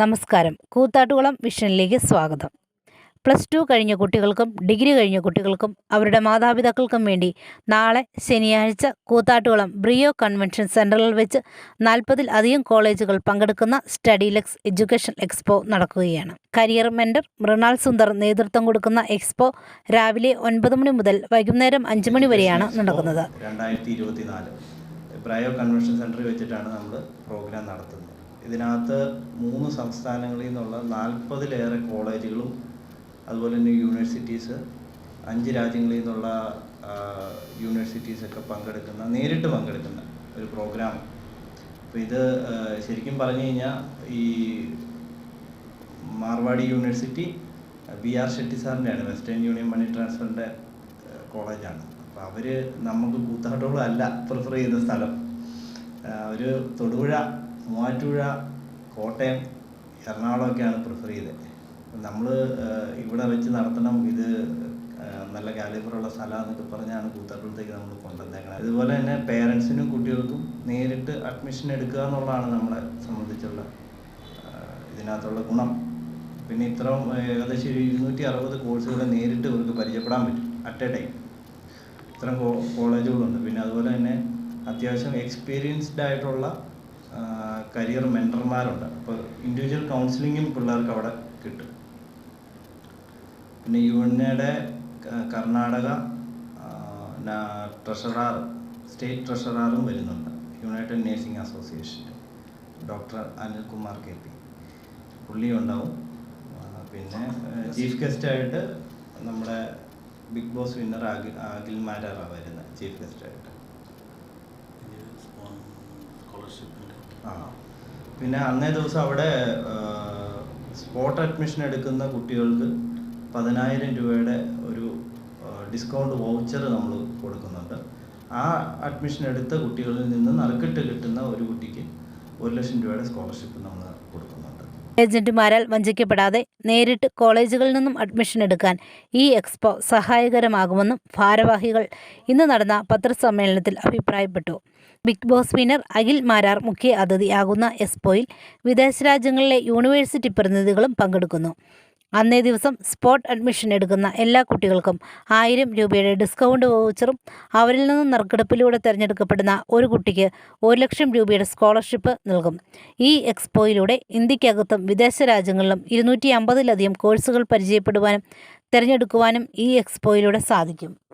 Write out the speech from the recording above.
നമസ്കാരം. കൂത്താട്ടുകുളം വിഷനിലേക്ക് സ്വാഗതം. Plus two കഴിഞ്ഞ കുട്ടികൾക്കും ഡിഗ്രി കഴിഞ്ഞ കുട്ടികൾക്കും അവരുടെ മാതാപിതാക്കൾക്കും വേണ്ടി നാളെ ശനിയാഴ്ച കൂത്താട്ടുകുളം ബ്രിയോ കൺവെൻഷൻ സെന്ററിൽ വെച്ച് നാൽപ്പതിൽ അധികം കോളേജുകൾ പങ്കെടുക്കുന്ന സ്റ്റഡി ലെക്സ് എഡ്യൂക്കേഷൻ എക്സ്പോ നടക്കുകയാണ്. കരിയർ മെന്റർ മൃണാൾ സുന്ദർ നേതൃത്വം കൊടുക്കുന്ന എക്സ്പോ രാവിലെ ഒൻപത് മണി മുതൽ വൈകുന്നേരം അഞ്ച് മണി വരെയാണ് നടക്കുന്നത്. രണ്ടായിരത്തി ബ്രയോ കൺവെൻഷൻ സെന്ററിൽ വെച്ചിട്ടാണ് നമ്മൾ പ്രോഗ്രാം നടത്തുന്നത്. ഇതിനകത്ത് മൂന്ന് സംസ്ഥാനങ്ങളിൽ നിന്നുള്ള നാൽപ്പതിലേറെ കോളേജുകളും അതുപോലെ തന്നെ യൂണിവേഴ്സിറ്റീസ് അഞ്ച് രാജ്യങ്ങളിൽ നിന്നുള്ള യൂണിവേഴ്സിറ്റീസൊക്കെ പങ്കെടുക്കുന്ന നേരിട്ട് പങ്കെടുക്കുന്ന ഒരു പ്രോഗ്രാം അപ്പോൾ ഇത് ശരിക്കും പറഞ്ഞു കഴിഞ്ഞാൽ ഈ Marwadi university B R Shetty സാറിന്റെയാണ് Western Union money ട്രാൻസ്ഫറിന്റെ കോളേജാണ്. അപ്പോൾ അവർ നമുക്ക് കൂത്താട്ടുകളല്ല പ്രിഫർ ചെയ്യുന്ന സ്ഥലം. ഒരു തൊടുപുഴ മൂവാറ്റുപുഴ കോട്ടയം എറണാകുളമൊക്കെയാണ് പ്രിഫർ ചെയ്തത് നമ്മൾ ഇവിടെ വെച്ച് നടത്തണം. ഇത് നല്ല കാലിബറുള്ള സ്ഥലമാണെന്നൊക്കെ പറഞ്ഞാണ് കൂത്താട്ടോളത്തേക്ക് നമ്മൾ കൊണ്ടുവന്നേക്കുന്നത് അതുപോലെ തന്നെ പേരൻസിനും കുട്ടികൾക്കും നേരിട്ട് അഡ്മിഷൻ എടുക്കുക എന്നുള്ളതാണ് നമ്മളെ സംബന്ധിച്ചുള്ള ഇതിനകത്തുള്ള ഗുണം. പിന്നെ ഇത്രയും ഏകദേശം ഒരു ഇരുന്നൂറ്റി അറുപത് കോഴ്സുകൾ നേരിട്ട് ഇവർക്ക് പരിചയപ്പെടാൻ പറ്റും അറ്റ് എ ടൈം ഇത്തരം കോളേജുകളുണ്ട് പിന്നെ അതുപോലെ തന്നെ അത്യാവശ്യം എക്സ്പീരിയൻസ്ഡ് ആയിട്ടുള്ള കരിയർ മെന്റർമാരുണ്ട് അപ്പോൾ ഇൻഡിവിജ്വൽ കൗൺസിലിങ്ങും പിള്ളേർക്ക് അവിടെ കിട്ടും. പിന്നെ യു എൻ എയുടെ കർണാടക ട്രഷറാർ സ്റ്റേറ്റ് ട്രഷറാറും വരുന്നുണ്ട്. യുണൈറ്റഡ് നേഴ്സിംഗ് അസോസിയേഷന്റെ ഡോക്ടർ അനിൽകുമാർ കെ പി. പുള്ളി ഉണ്ടാവും പിന്നെ ചീഫ് ഗസ്റ്റായിട്ട് നമ്മുടെ Bigg Boss winner Akhil Akhil മാരാറാണ് വരുന്നത് ചീഫ് ഗസ്റ്റായിട്ട് ആ. പിന്നെ അന്നേ ദിവസം അവിടെ സ്പോട്ട് അഡ്മിഷൻ എടുക്കുന്ന കുട്ടികൾക്ക് പതിനായിരം രൂപയുടെ ഒരു ഡിസ്കൗണ്ട് വൗച്ചർ നമ്മൾ കൊടുക്കുന്നുണ്ട്. ആ അഡ്മിഷൻ എടുത്ത കുട്ടികളിൽ നിന്ന് നറുക്കിട്ട് കിട്ടുന്ന ഒരു കുട്ടിക്ക് ഒരു ലക്ഷം രൂപയുടെ സ്കോളർഷിപ്പ് നമ്മൾ കൊടുക്കുന്നുണ്ട്. ഏജന്റുമാരാൽ വഞ്ചിക്കപ്പെടാതെ നേരിട്ട് കോളേജുകളിൽ നിന്നും അഡ്മിഷൻ എടുക്കാൻ ഈ എക്സ്പോ സഹായകരമാകുമെന്നും ഭാരവാഹികൾ ഇന്ന് നടന്ന പത്രസമ്മേളനത്തിൽ അഭിപ്രായപ്പെട്ടു. Bigg Boss winner Akhil Marar മുഖ്യ അതിഥിയാകുന്ന എക്സ്പോയിൽ വിദേശ രാജ്യങ്ങളിലെ യൂണിവേഴ്സിറ്റി പ്രതിനിധികളും പങ്കെടുക്കുന്നു. അന്നേ ദിവസം സ്പോട്ട് അഡ്മിഷൻ എടുക്കുന്ന എല്ലാ കുട്ടികൾക്കും ആയിരം രൂപയുടെ ഡിസ്കൗണ്ട് വൗച്ചറും അവരിൽ നിന്ന് നറുക്കെടുപ്പിലൂടെ തിരഞ്ഞെടുക്കപ്പെടുന്ന ഒരു കുട്ടിക്ക് ഒരു ലക്ഷം രൂപയുടെ സ്കോളർഷിപ്പ് നൽകും. ഈ എക്സ്പോയിലൂടെ ഇന്ത്യക്കകത്തും വിദേശ രാജ്യങ്ങളിലും ഇരുന്നൂറ്റി അമ്പതിലധികം കോഴ്സുകൾ പരിചയപ്പെടുവാനും തിരഞ്ഞെടുക്കുവാനും ഈ എക്സ്പോയിലൂടെ സാധിക്കും.